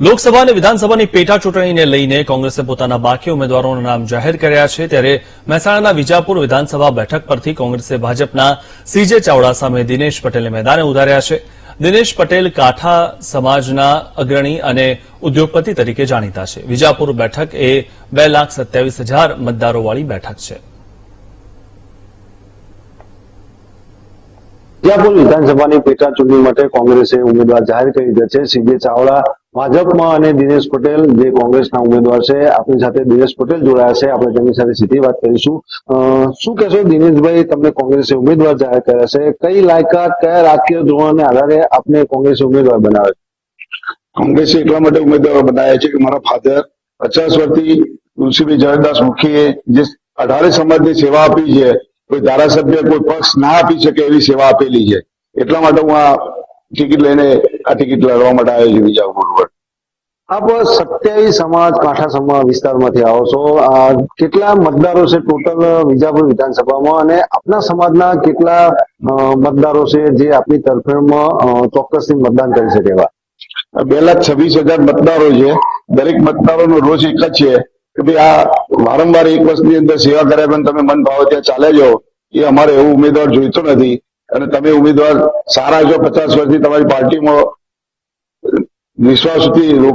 લોકસભા અને વિધાનસભાની પેટા ચૂંટણીને લઈને કોંગ્રેસે પોતાના બાકી ઉમેદવારોના નામ જાહેર કર્યા છે. ત્યારે મહેસાણાના વિજાપુર વિધાનસભા બેઠક પરથી કોંગ્રેસે ભાજપના સીજે ચાવડા સામે દિનેશ પટેલને મેદાને ઉતાર્યા છે. દિનેશ પટેલ કાઠા સમાજના અગ્રણી અને ઉદ્યોગપતિ તરીકે જાણીતા છે. વિજાપુર બેઠક એ બે લાખ સત્યાવીસ હજાર મતદારોવાળી બેઠક છે. વિજાપુર વિધાનસભાની પેટા ચૂંટણી માટે કોંગ્રેસે ઉમેદવાર જાહેર કરી દીધા છે. સીજે ચાવડા ભાજપમાં અને દિનેશ પટેલ, જે કોંગ્રેસના ઉમેદવાર છે આપણી સાથે દિનેશ પટેલ જોડાયા છે. આપણે તેમની સાથે સીધી વાત કરીશું. શું કહેશો દિનેશભાઈ, તમને કોંગ્રેસે ઉમેદવાર જાહેર કર્યા છે? કઈ લાયકાત, કયા રાજકીય ધોરણને આધારે આપને કોંગ્રેસે ઉમેદવાર બનાવે કોંગ્રેસે એટલા માટે ઉમેદવાર બનાવ્યા છે કે મારા ફાધર પચાસ વર્ષથી તુલસીભાઈ જયદાસ મુખીએ જે અઢારે સમાજની સેવા આપી છે, કોઈ ધારાસભ્ય કોઈ પક્ષ ના આપી શકે એવી સેવા આપેલી છે. એટલા માટે હું આ ટિકિટ લઈને આ ટિકિટ લડવા માટે આવ્યો છે વિજાપુર પર આપ સત્યાવીસ સમાજ કાંઠા સમાજ વિસ્તારમાંથી આવો છો. આ કેટલા મતદારો છે ટોટલ વિજાપુર વિધાનસભામાં અને આપના સમાજના કેટલા મતદારો છે જે આપની તરફેણમાં ચોક્કસ ચોક્કસથી મતદાન કરી શકે એવા? બે લાખ છવ્વીસ હજાર મતદારો છે. દરેક મતદારોનો રોજ એક જ છે કે ભાઈ આ વારંવાર એક વર્ષની અંદર સેવા કર્યા પણ તમે મન ભાવે ત્યાં ચાલે જાઓ. એ અમારે એવો ઉમેદવાર જોઈતો નથી. અને તમે ઉમેદવાર સારા છો, પચાસ વર્ષથી તમારી પાર્ટીમાં વિશ્વાસથી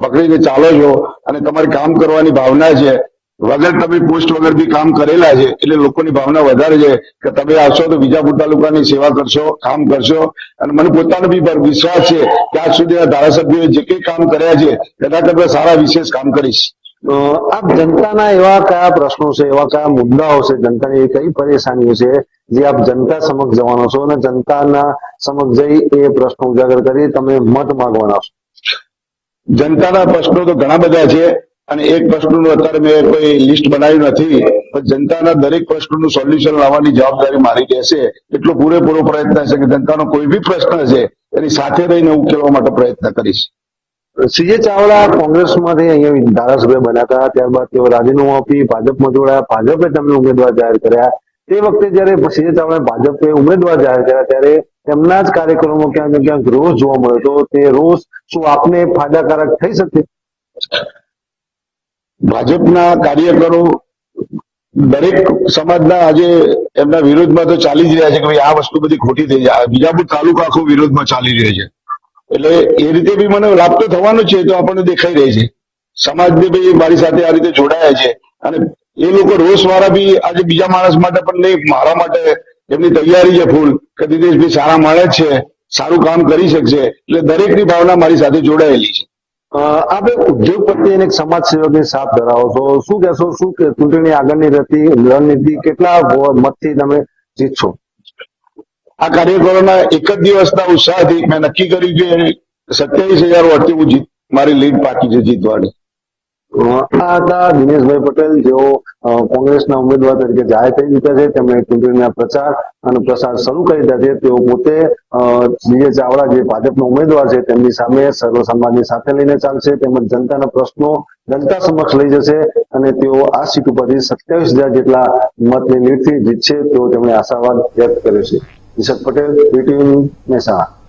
પકડીને ચાલો છો અને તમારી કામ કરવાની ભાવના છે. વગર તમે પોસ્ટ વગર બી કામ કરેલા છે, એટલે લોકોની ભાવના વધારે છે કે તમે આવશો તો વિજાપુર તાલુકાની સેવા કરશો, કામ કરશો. અને મને પોતાનો બી વિશ્વાસ છે કે આજ સુધી આ ધારાસભ્યોએ જે કંઈ કામ કર્યા છે તેના કરતા સારા વિશેષ કામ કરીશ. આપ જનતાના એવા કયા પ્રશ્નો છે, એવા કયા મુદ્દાઓ છે, જનતાની કઈ પરેશાનીઓ છે, જે આપ જનતા સમક્ષ જવાનો છો અને જનતાના સમક્ષ જઈ એ પ્રશ્નો ઉજાગર કરી તમે મત માંગવાના છો? જનતાના પ્રશ્નો તો ઘણા બધા છે અને એક પ્રશ્નનું અત્યારે મેં કોઈ લિસ્ટ બનાવ્યું નથી, પણ જનતાના દરેક પ્રશ્નનું સોલ્યુશન લાવવાની જવાબદારી મારી રહેશે. એટલો પૂરેપૂરો પ્રયત્ન છે કે જનતાનો કોઈ બી પ્રશ્ન છે, એની સાથે રહીને ઉકેલવા માટે પ્રયત્ન કરીશ. સીજે ચાવડા કોંગ્રેસમાંથી અહીંયા ધારાસભ્ય બન્યા હતા. ત્યારબાદ તેઓ રાજીનામું આપી ભાજપમાં જોડાયા. ભાજપે તેમને ઉમેદવાર જાહેર કર્યા. તે વખતે જયારે સીજે ચાવડા ભાજપે ઉમેદવાર જાહેર કર્યા, ત્યારે તેમના જ કાર્યક્રમો ક્યાંક ક્યાંક રોષ જોવા મળ્યો હતો. તે રોષ શું આપને ફાયદાકારક થઈ શકે? ભાજપના કાર્યકરો દરેક સમાજના આજે એમના વિરોધમાં તો ચાલી જ રહ્યા છે કે ભાઈ આ વસ્તુ બધી ખોટી થઈ જાય. બીજાપુર તાલુકો આખો વિરોધમાં ચાલી રહ્યો છે. એટલે એ રીતે બી મને લાભ થવાનો છે તો આપણને દેખાઈ રહી છે. સમાજને બી મારી સાથે આ રીતે જોડાયા છે. અને એ લોકો રોષ વાળા બી આજે બીજા માણસ માટે પણ નહીં, મારા માટે એમની તૈયારી છે ફૂલ, કે દિનેશભાઈ સારા માણસ છે, સારું કામ કરી શકશે. એટલે દરેકની ભાવના મારી સાથે જોડાયેલી છે. આપણે ઉદ્યોગપતિ અને સમાજ સેવકની સાથ ધરાવો છો. શું કહેશો, શું કે ચૂંટણી આગળની રહેતી રણનીતિ, કેટલા મતથી તમે જીતશો? આ કાર્યકરોના એક જ દિવસના ઉત્સાહથી મેં નક્કી કર્યું કે સત્યાવીસ હજાર વોટથી હું જીત, મારી લીડ પાકી છે જીતવાની. આ હતા દિનેશભાઈ પટેલ, જેઓ કોંગ્રેસના ઉમેદવાર તરીકે જાહેર થઈ ચૂક્યા છે, તેમણે ચૂંટણીના પ્રચાર અને પ્રસાર શરૂ કરી દીધા છે. તેઓ પોતે વિજય ચાવડા, જે ભાજપના ઉમેદવાર છે, તેમની સામે સર્વ સમાજની સાથે લઈને ચાલશે, તેમજ જનતાના પ્રશ્નો જનતા સમક્ષ લઈ જશે અને તેઓ આ સીટ ઉપરથી સત્યાવીસ હજાર જેટલા મતની લીડથી જીતશે તેવો તેમણે આશાવાદ વ્યક્ત કર્યો છે. Isaac Patel, PTV Mesa.